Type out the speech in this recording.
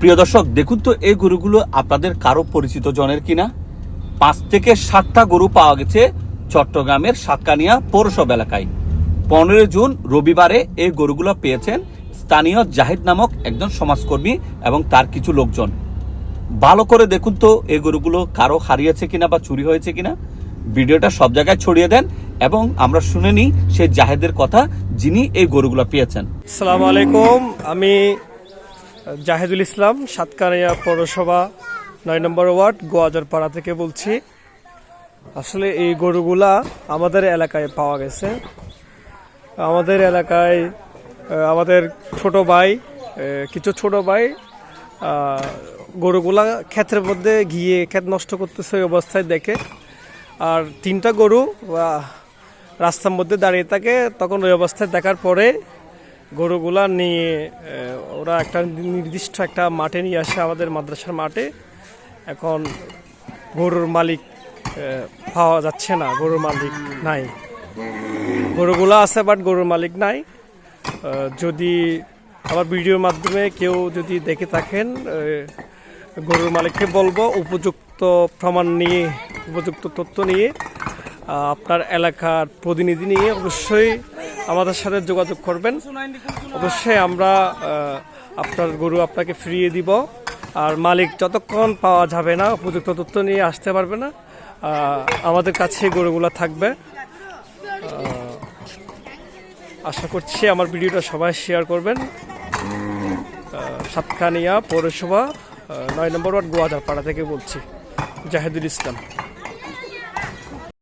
প্রিয় দর্শক, দেখুন তো এই গরুগুলো আপনাদের কারও পরিচিত জনের কিনা? পাঁচ থেকে সাতটা গরু পাওয়া গেছে চট্টগ্রামের সাতকানিয়া পৌরসভা এলাকায়। পনেরো জুন রবিবারে এই গরুগুলো পেয়েছেন স্থানীয় জাহিদ নামক একজন সমাজকর্মী এবং তার কিছু লোকজন। ভালো করে দেখুন তো এই গরুগুলো কারও হারিয়েছে কিনা বা চুরি হয়েছে কিনা। ভিডিওটা সব জায়গায় ছড়িয়ে দেন এবং আমরা শুনে নিই সেই জাহেদের কথা যিনি এই গরুগুলো পেয়েছেন। আসসালামু আলাইকুম। আমি জাহেদুল ইসলাম, সাতকানিয়া পৌরসভা, নয় নম্বর ওয়ার্ড, গোয়াজারপাড়া থেকে বলছি। আসলে এই গরুগুলা আমাদের এলাকায় পাওয়া গেছে। আমাদের এলাকায় আমাদের ছোট ভাই কিছু ছোট ভাই গরুগুলা ক্ষেতের মধ্যে গিয়ে ক্ষেত নষ্ট করতেছে ওই অবস্থায় দেখে। আর তিনটা গরু রাস্তার মধ্যে দাঁড়িয়ে থাকে, তখন ওই অবস্থায় দেখার পরে গরুগুলা নিয়ে ওরা একটা নির্দিষ্ট একটা মাঠে নিয়ে আসে আমাদের মাদ্রাসার মাঠে। এখন গরুর মালিক পাওয়া যাচ্ছে না, গরুর মালিক নাই। গরুগুলো আছে বাট গরুর মালিক নাই। যদি আমার ভিডিওর মাধ্যমে কেউ যদি দেখে থাকেন গরুর মালিককে বলব, উপযুক্ত প্রমাণ নিয়ে, উপযুক্ত তথ্য নিয়ে আপনার এলাকার প্রতিনিধি নিয়ে অবশ্যই আমাদের সাথে যোগাযোগ করবেন। অবশ্যই আমরা আপনার গরু আপনাকে ফিরিয়ে দিব। আর মালিক যতক্ষণ পাওয়া যাবে না, উপযুক্ত তথ্য নিয়ে আসতে পারবে না আমাদের কাছে গরুগুলো থাকবে। আশা করছি আমার ভিডিওটা সবাই শেয়ার করবেন। সাতখানিয়া পৌরসভা নয় নম্বর ওয়ার্ড গোয়াজারপাড়া থেকে বলছি, জাহেদুল ইসলাম।